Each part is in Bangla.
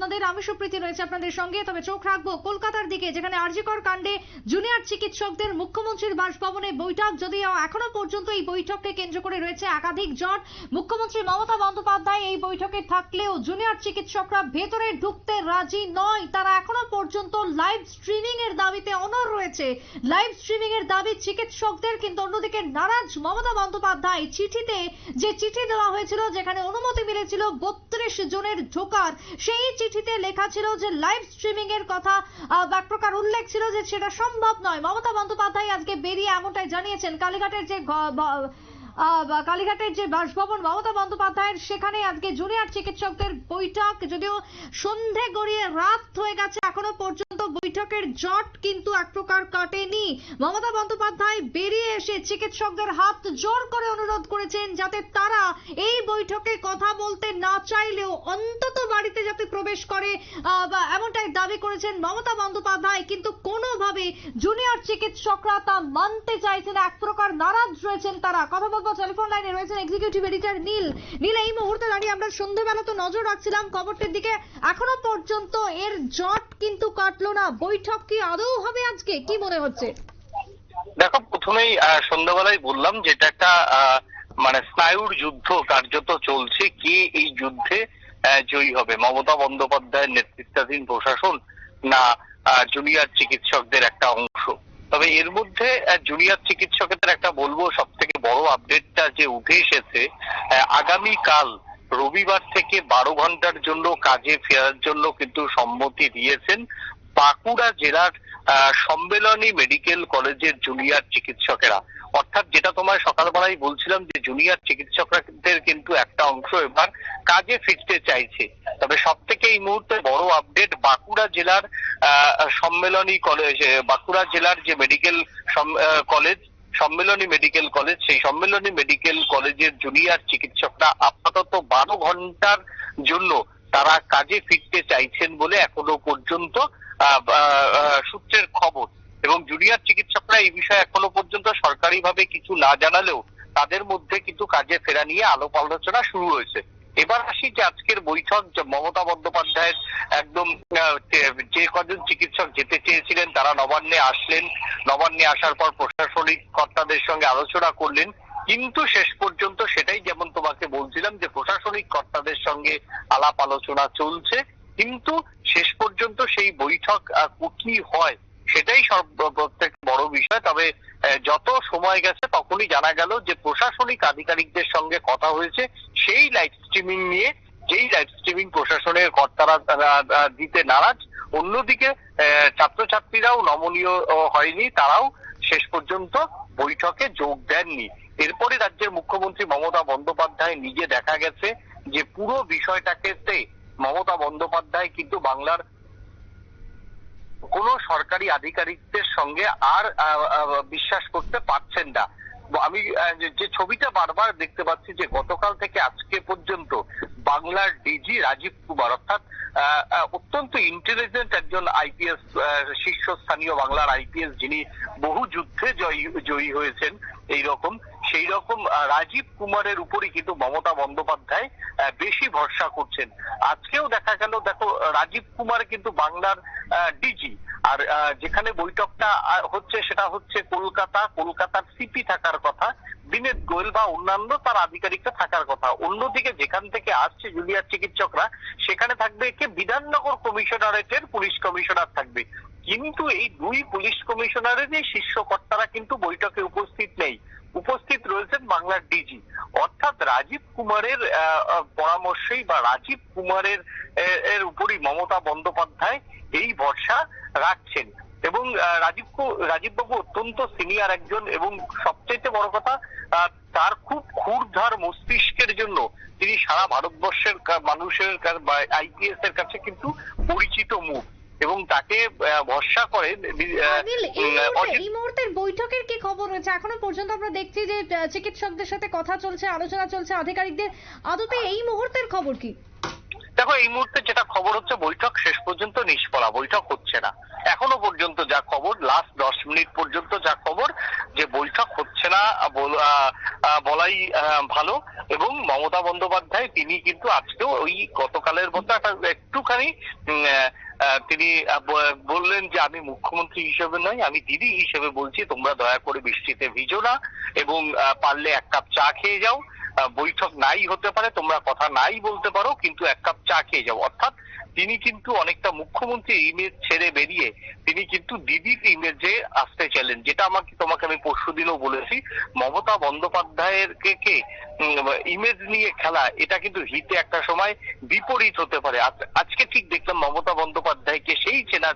আপনাদের আমি সুপ্রীতি রয়েছে আপনাদের সঙ্গে। তবে চোখ রাখব কলকাতার দিকে, যেখানে আরজিকর কাণ্ডে জুনিয়র চিকিৎসকদের মুখ্যমন্ত্রীর বাসভবনে বৈঠক। যদিও এখনও পর্যন্ত এই বৈঠককে কেন্দ্র করে রয়েছে একাধিক জট। মুখ্যমন্ত্রী মমতা বন্দ্যোপাধ্যায় এই বৈঠকে থাকলেও জুনিয়র চিকিৎসকরা ভেতরে ঢুকতে রাজি নয়। তারা এখনও পর্যন্ত লাইভ স্ট্রিমিং এর দাবিতে অনর রয়েছে লাইভ স্ট্রিমিং এর দাবি চিকিৎসকদের, কিন্তু অন্যদিকে নারাজ মমতা বন্দ্যোপাধ্যায় চিঠিতে যে চিঠি দেওয়া হয়েছিল, যেখানে অনুমতি মিলেছিল বত্রিশ জনের ঢোকার সেই চিঠিতে লেখা ছিল যে লাইভ স্ট্রিমিং এর কথা এক প্রকার উল্লেখ ছিল যে সেটা সম্ভব নয়। মমতা বন্দ্যোপাধ্যায় আজকে বেরিয়ে এমনটাই জানিয়েছেন। কালীঘাটের যে কালীঘাটের যে বাসভবন মমতা বন্দ্যোপাধ্যায়ের, সেখানে আজকে জুনিয়র চিকিৎসকদের বৈঠক। যদিও সন্ধে গড়িয়ে রাত হয়ে গেছে, এখনও পর্যন্ত বৈঠকের জট কিন্তু এক প্রকার কাটেনি। মমতা বন্দ্যোপাধ্যায় বেরিয়ে এসে চিকিৎসকদের হাত জোর করে অনুরোধ করেছেন যাতে তারা এই বৈঠকে কথা বলতে না চাইলেও অন্তত প্রবেশ করে এমনটাই দাবি করেছেন মমতা বন্দ্যোপাধ্যায় কিন্তু কোনোভাবে জুনিয়র চিকিৎসকরা তা মানতে চাইছেন না, এক প্রকার নারাজ রয়েছেন তারা। কথা বলব টেলিফোন লাইনে রয়েছেন এক্সিকিউটিভ এডিটর নীল। নীল এই মুহূর্তে দাঁড়িয়ে আমরা সন্ধ্যেবেলা তো নজর রাখছিলাম খবরটির দিকে। এখনও পর্যন্ত এর জট কিন্তু কাটলো না। বৈঠক কি আদৌ হবে আজকে? কি মনে হচ্ছে? দেখো প্রথমেই সন্ধ্যাবেলায় বললাম যে এটা একটা মানে স্নায়ুর যুদ্ধ কার্যত চলছে। কে এই যুদ্ধে জয়ী হবে। মমতা বন্দ্যোপাধ্যায়ের নেতৃত্বাধীন প্রশাসন না জুনিয়ার চিকিৎসকদের একটা অংশ। তবে এর মধ্যে জুনিয়র চিকিৎসকদের একটা বলব সব থেকে বড় আপডেটটা যে উঠে এসেছে আগামীকাল রবিবার থেকে বারো ঘণ্টার জন্য কাজে ফেরার জন্য কিন্তু সম্মতি দিয়েছেন বাঁকুড়া জেলার সম্মেলনী মেডিকেল কলেজের জুনিয়র চিকিৎসকেরা। অর্থাৎ যেটা তোমার সকালবেলায় বলছিলাম যে জুনিয়র চিকিৎসকদের কিন্তু একটা অংশ এবার কাজে ফিরতে চাইছে। তবে সব থেকে এই মুহূর্তে বড় আপডেট বাঁকুড়া জেলার সম্মেলনী কলেজ বাঁকুড়া জেলার যে medical college, Sammilani medical college, সেই সম্মেলনী মেডিকেল কলেজের জুনিয়র চিকিৎসকরা আপাতত বারো ঘণ্টার জন্য তারা কাজে ফিরতে চাইছেন বলে এখনও পর্যন্ত সূত্রের খবর। এবং জুনিয়র চিকিৎসকরা এই বিষয়ে এখনও পর্যন্ত সরকারিভাবে কিছু না জানালেও তাদের মধ্যে কিন্তু কাজে ফেরা নিয়ে আলোপ আলোচনা শুরু হয়েছে। এবার আসি যে আজকের বৈঠক মমতা বন্দ্যোপাধ্যায়ের একদম যে- কজন চিকিৎসক যেতে চেয়েছিলেন, তারা নবান্নে আসলেন। নবান্নে আসার পর প্রশাসনিক কর্তাদের সঙ্গে আলোচনা করলেন। কিন্তু শেষ পর্যন্ত সেটাই যেমন তোমাকে বলছিলাম যে প্রশাসনিক কর্তাদের সঙ্গে আলাপ আলোচনা চলছে। কিন্তু শেষ পর্যন্ত সেই বৈঠক কি হয় সেটাই সব প্রত্যেক বড় বিষয়। তবে যত সময় গেছে তখনই জানা গেল যে প্রশাসনিক আধিকারিকদের সঙ্গে কথা হয়েছে। সেই লাইভ স্ট্রিমিং নিয়ে, যেই লাইভ স্ট্রিমিং প্রশাসনের কর্তারা দিতে নারাজ। অন্যদিকে ছাত্রছাত্রীরাও নমনীয় হয়নি, তারাও শেষ পর্যন্ত বৈঠকে যোগ দেননি। এরপরে রাজ্যের মুখ্যমন্ত্রী মমতা বন্দ্যোপাধ্যায় নিজে দেখা গেছে যে পুরো বিষয়টাকে মমতা বন্দ্যোপাধ্যায় কিন্তু বাংলার কোন সরকারি আধিকারিকদের সঙ্গে আর বিশ্বাস করতে পারছেন না। আমি যে- ছবিটা বারবার দেখতে পাচ্ছি যে গতকাল থেকে আজকে পর্যন্ত বাংলার ডিজি রাজীব কুমার, অর্থাৎ অত্যন্ত ইন্টেলিজেন্ট একজন আইপিএস শীর্ষস্থানীয় বাংলার আইপিএস যিনি বহু যুদ্ধে জয়ী জয়ী হয়েছেন এই রকম সেই রকম রাজীব কুমারের উপরই কিন্তু মমতা বন্দ্যোপাধ্যায় বেশি ভরসা করছেন। আজকেও দেখা গেল, দেখো, রাজীব কুমার কিন্তু বাংলার ডিজি। আর যেখানে বৈঠকটা হচ্ছে সেটা হচ্ছে কলকাতা, কলকাতার সিপি থাকার কথা, বিনেত গোয়েল বা অন্যান্য তার আধিকারিকরা থাকার কথা। অন্যদিকে যেখান থেকে আসছে জুনিয়র চিকিৎসকরা, সেখানে থাকবে কে বিধাননগর কমিশনারেটের পুলিশ কমিশনার থাকবে। কিন্তু এই দুই পুলিশ কমিশনারেরই শীর্ষ কর্তারা কিন্তু বৈঠকে উপস্থিত নেই। উপস্থিত রয়েছেন বাংলার ডিজি অর্থাৎ রাজীব কুমারের পরামর্শেই বা রাজীব কুমারের এর উপরই মমতা বন্দ্যোপাধ্যায় এই ভরসা রাখছেন। এবং রাজীব বাবু অত্যন্ত সিনিয়র একজন এবং সবচেয়ে বড় কথা তার খুব ক্ষুরধার মস্তিষ্কের জন্য তিনি সারা ভারতবর্ষের মানুষের আইপিএস এর কাছে কিন্তু পরিচিত মুখ। এবং তাকে ভরসা করেন এই মুহূর্তের বৈঠকের কি খবর রয়েছে এখনও পর্যন্ত আমরা দেখছি যে চিকিৎসকদের সাথে কথা চলছে আলোচনা চলছে আধিকারিকদের। আদতে এই মুহূর্তের খবর কি? দেখো, এই মুহূর্তে যেটা খবর হচ্ছে, বৈঠক শেষ পর্যন্ত নিষ্ফলা। বৈঠক হচ্ছে না। এখনও পর্যন্ত যা খবর লাস্ট দশ মিনিট পর্যন্ত যা খবর, যে বৈঠক হচ্ছে না বলাই ভালো। এবং মমতা বন্দ্যোপাধ্যায়, তিনি কিন্তু আজকেও ওই গতকালের মতো একটা একটুখানি তিনি বললেন যে, আমি মুখ্যমন্ত্রী হিসেবে নয় আমি দিদি হিসেবে বলছি, তোমরা দয়া করে বৃষ্টিতে ভিজো না এবং পারলে এক কাপ চা খেয়ে যাও। বৈঠক নাই হতে পারে তোমরা কথা নাই বলতে পারো কিন্তু এক কাপ চা খেয়ে যাও। অর্থাৎ তিনি কিন্তু অনেকটা মুখ্যমন্ত্রী ইমেজ ছেড়ে বেরিয়ে তিনি কিন্তু দিদির ইমেজে আসতে চাইলেন যেটা আমাকে তোমাকে আমি পরশু দিনও বলেছি। মমতা বন্দ্যোপাধ্যায়ের কে কে ইমেজ নিয়ে খেলা এটা কিন্তু হিতে একটা সময় বিপরীত হতে পারে। আজ- আজকে ঠিক দেখলাম মমতা বন্দ্যোপাধ্যায়কে সেই চেনা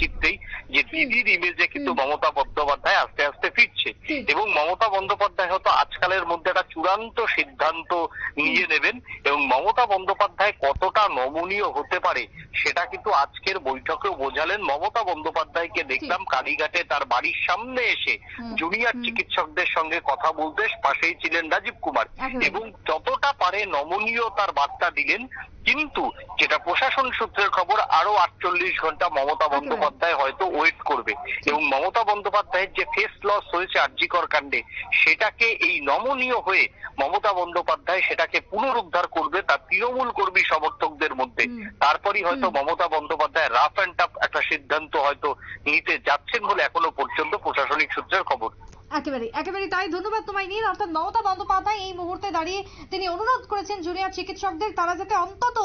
চিত্রেই যে দিদির ইমেজে কিন্তু মমতা বন্দ্যোপাধ্যায় আস্তে আস্তে ফিরছে। এবং মমতা বন্দ্যোপাধ্যায় হয়তো আজকালের মধ্যে চূড়ান্ত সিদ্ধান্ত নিয়ে নেবেন এবং মমতা বন্দ্যোপাধ্যায় কতটা নমনীয় হতে পারে সেটা কিন্তু আজকের বৈঠকেও বোঝালেন। মমতা বন্দ্যোপাধ্যায়কে দেখলাম কালীঘাটে তার বাড়ির সামনে এসে জুনিয়র চিকিৎসকদের সঙ্গে কথা বলতে পাশেই ছিলেন রাজীব কুমার এবং যতটা পারে নমনীয়তার বার্তা দিলেন। কিন্তু যেটা প্রশাসন সূত্রের খবর আরও আটচল্লিশ ঘণ্টা মমতা বন্দ্যোপাধ্যায় হয়তো ওয়েট করবে। এবং মমতা বন্দ্যোপাধ্যায়ের যে ফেস লস হয়েছে আর্জিকর কাণ্ডে সেটাকে এই নমনীয় হয়ে মমতা বন্দ্যোপাধ্যায় সেটাকে পুনরুদ্ধার করবে তার তৃণমূল কর্মী সমর্থকদের মধ্যে। তারপরই হয়তো Mamata Bandyopadhyay rough and tough একটা সিদ্ধান্ত হয়তো নিতে যাচ্ছেন বলে এখনও পর্যন্ত প্রশাসনিক সূত্রের খবর। একেবারে একেবারে তাই। ধন্যবাদ তোমায় নীল অর্থাৎ মমতা বন্দ্যোপাধ্যায় এই মুহূর্তে দাঁড়িয়ে তিনি অনুরোধ করেছেন জুনিয়র চিকিৎসকদের, তারা যাতে অন্তত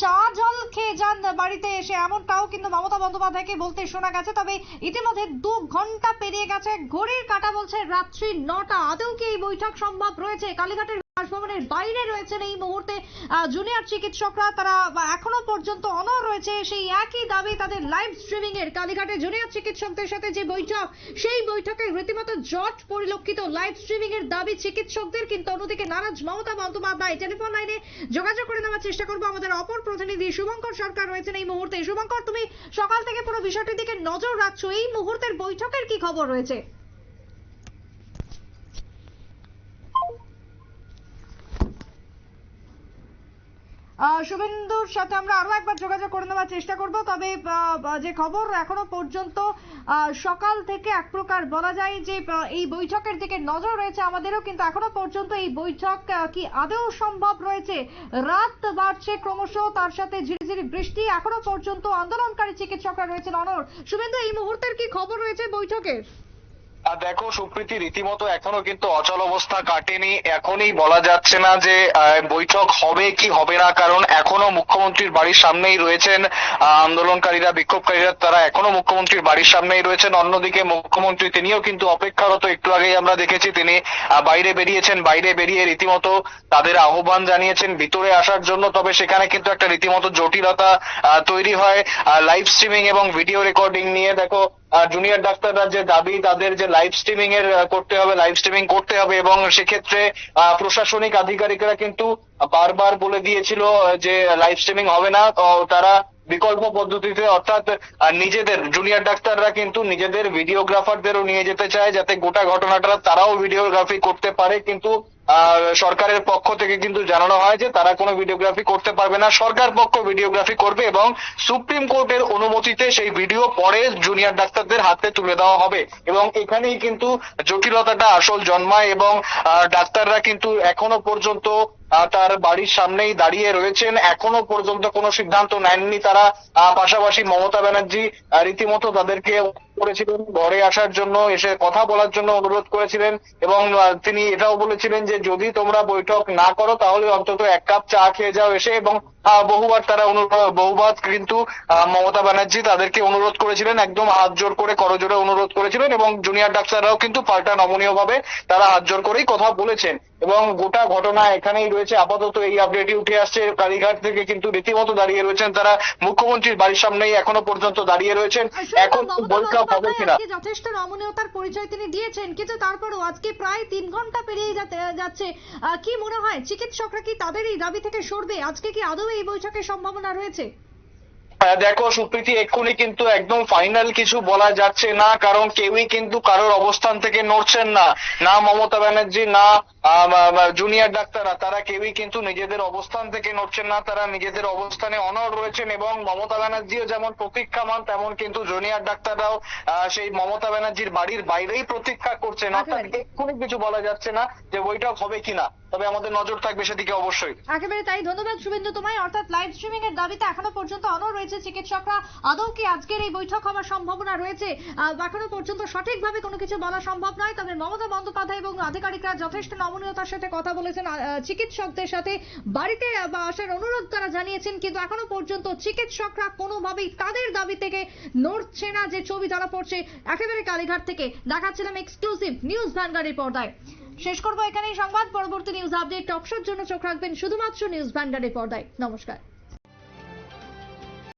চা জল খেয়ে যান বাড়িতে এসে। এমনটাও কিন্তু মমতা বন্দ্যোপাধ্যায়কে বলতে শোনা গেছে, তবে ইতিমধ্যে দু ঘণ্টা পেরিয়ে গেছে। ঘড়ির কাটা বলছে রাত্রি নটা। আদৌ কি এই বৈঠক সম্ভব রয়েছে? কালীঘাটের বাসভবনের বাইরে রয়েছেন এই মুহূর্তে জুনিয়র চিকিৎসকরা। তারা এখনও পর্যন্ত অনর রয়েছে। সেই একই দাবি তাদের লাইভ স্ট্রিমিং এর। কালীঘাটে জুনিয়র চিকিৎসকদের সাথে যে বৈঠক, সেই বৈঠকে রীতিমতো জট পরিলক্ষিত লাইভ স্ট্রিমিং এর দাবি চিকিৎসকদের। কিন্তু অন্যদিকে নারাজ মমতা বন্দ্যোপাধ্যায় টেলিফোন লাইনে যোগাযোগ করে নেওয়ার চেষ্টা করব আমাদের অপর প্রতিনিধি শুভঙ্কর সরকার রয়েছেন এই মুহূর্তে। শুভঙ্কর, তুমি সকাল থেকে পুরো বিষয়টির দিকে নজর রাখছো। এই মুহূর্তের বৈঠকের কি খবর রয়েছে? শুভেন্দুর সাথে আমরা আরও একবার যোগাযোগ করে নেওয়ার চেষ্টা করব। তবে যে খবর এখনও পর্যন্ত সকাল থেকে এক প্রকার বলা যায় যে এই বৈঠকের দিকে নজর রয়েছে আমাদেরও, কিন্তু এখনও পর্যন্ত এই বৈঠক কি আদৌ সম্ভব রয়েছে? রাত বাড়ছে ক্রমশ, তার সাথে ঝিরিঝিরি বৃষ্টি, এখনও পর্যন্ত আন্দোলনকারী চিকিৎসকরা রয়েছেন অনর শুভেন্দু, এই মুহূর্তের কি খবর রয়েছে বৈঠকের? দেখো, সুপ্রীতি রীতিমতো এখনও কিন্তু অচল অবস্থা কাটেনি। এখনই বলা যাচ্ছে না যে বৈঠক হবে কি হবে না, কারণ এখনও মুখ্যমন্ত্রীর বাড়ির সামনেই রয়েছেন আন্দোলনকারীরা, বিক্ষোভকারীরা, তারা এখনও মুখ্যমন্ত্রীর বাড়ির সামনেই রয়েছেন। অন্যদিকে মুখ্যমন্ত্রী তিনিও কিন্তু অপেক্ষারত, একটু আগেই আমরা দেখেছি তিনি বাইরে বেরিয়েছেন, বাইরে বেরিয়ে রীতিমতো তাদের আহ্বান জানিয়েছেন ভিতরে আসার জন্য। তবে সেখানে কিন্তু একটা রীতিমতো জটিলতা তৈরি হয় লাইভ স্ট্রিমিং এবং ভিডিও রেকর্ডিং নিয়ে। দেখো জুনিয়র ডাক্তাররা যে দাবি, তাদের যে লাইভ স্ট্রিমিং এর করতে হবে লাইভ স্ট্রিমিং করতে হবে এবং সেক্ষেত্রে প্রশাসনিক আধিকারিকরা কিন্তু বারবার বলে দিয়েছিল যে লাইভ স্ট্রিমিং হবে না। তারা বিকল্প পদ্ধতিতে অর্থাৎ নিজেদের জুনিয়র ডাক্তাররা কিন্তু নিজেদের ভিডিওগ্রাফারদেরও নিয়ে যেতে চায়, যাতে গোটা ঘটনাটা তারাও ভিডিওগ্রাফি করতে পারে। কিন্তু আহ, সরকারের পক্ষ থেকে কিন্তু জানানো হয় যে তারা কোনো ভিডিওগ্রাফি করতে পারবে না। সরকার পক্ষ ভিডিওগ্রাফি করবে এবং সুপ্রিম কোর্টের অনুমতিতে সেই ভিডিও পরে জুনিয়র ডাক্তারদের হাতে তুলে দেওয়া হবে। এবং এখানেই কিন্তু জটিলতাটা আসল জন্মায় এবং ডাক্তাররা কিন্তু এখনও পর্যন্ত তার বাড়ির সামনেই দাঁড়িয়ে রয়েছেন। এখনও পর্যন্ত কোনো সিদ্ধান্ত নেননি তারা। পাশাপাশি মমতা ব্যানার্জি রীতিমতো তাদেরকে করেছিলেন। ঘরে আসার জন্য এসে কথা বলার জন্য অনুরোধ করেছিলেন এবং তিনি এটাও বলেছিলেন যে যদি তোমরা বৈঠক না করো তাহলে অন্তত এক কাপ চা খেয়ে যাও এসে এবং বহুবার তারা অনুরোধ বহুবার কিন্তু মমতা ব্যানার্জি তাদেরকে অনুরোধ করেছিলেন একদম হাত জোর করে করজোরে অনুরোধ করেছিলেন এবং জুনিয়র ডাক্তাররাও কিন্তু পাল্টা নমনীয় ভাবে তারা হাত জোর করেই কথা বলেছেন। এবং গোটা ঘটনা এখানেই রয়েছে আপাতত এই আপডেটই উঠে আসছে কালীঘাট থেকে কিন্তু রীতিমতো দাঁড়িয়ে রয়েছেন তারা মুখ্যমন্ত্রীর বাড়ির সামনেই এখনও পর্যন্ত দাঁড়িয়ে রয়েছেন। এখন বৈঠক হবে কিনা? যথেষ্ট নমনীয়তার পরিচয় তিনি দিয়েছেন কিন্তু তারপরেও আজকে প্রায় তিন ঘণ্টা পেরিয়ে যাচ্ছে। কি মনে হয় চিকিৎসকরা কি তাদের এই দাবি থেকে সরবে? আজকে কি আদৌ এই বৈঠকের সম্ভাবনা রয়েছে? দেখো সুপ্রীতি এক্ষুনি কিন্তু একদম ফাইনাল কিছু বলা যাচ্ছে না কারণ কেউই কিন্তু কারোর অবস্থান থেকে নড়ছেন না। না মমতা ব্যানার্জি না জুনিয়র ডাক্তাররা তারা কেউই কিন্তু নিজেদের অবস্থান থেকে নড়ছেন না তারা নিজেদের অবস্থানে অনড় রয়েছেন এবং মমতা ব্যানার্জিও যেমন প্রতীক্ষামান তেমন কিন্তু জুনিয়র ডাক্তাররাও আহ, সেই মমতা ব্যানার্জির বাড়ির বাইরেই প্রতীক্ষা করছেন। অর্থাৎ এক্ষুনি কিছু বলা যাচ্ছে না যে বৈঠক হবে কিনা তবে আমাদের নজর থাকবে সেদিকে অবশ্যই। একেবারে তাই ধন্যবাদ শুভেন্দু তোমায়। অর্থাৎ লাইভ স্ট্রিমিং এর দাবিতে এখনও পর্যন্ত অনড় রয়েছে চিকিৎসকরা, আদৌ কি আজকের এই বৈঠক হওয়ার সম্ভাবনা রয়েছে? এখনও পর্যন্ত সঠিকভাবে কোনো কিছু বলা সম্ভব নয়। তবে মমতা বন্দ্যোপাধ্যায় এবং আধিকারিকরা যথেষ্ট নমনীয়তার সাথে কথা বলেছেন। চিকিৎসকদের সাথে বাড়িতে আসার অনুরোধ তারা জানিয়েছেন, কিন্তু এখনও পর্যন্ত চিকিৎসকরা কোনোভাবেই তাদের দাবি থেকে নড়ছে না যে ছবি ধরা পড়ছে একেবারে কালীঘাট থেকে। দেখাচ্ছিলাম এক্সক্লুসিভ নিউজ ভ্যানগাড়ির পর্দায়। শেষ করব এখানেই সংবাদ। পরবর্তী নিউজ আপডেট টকশোর জন্য চোখ রাখবেন শুধুমাত্র নিউজ ভ্যানগাড়ির পর্দায়। নমস্কার।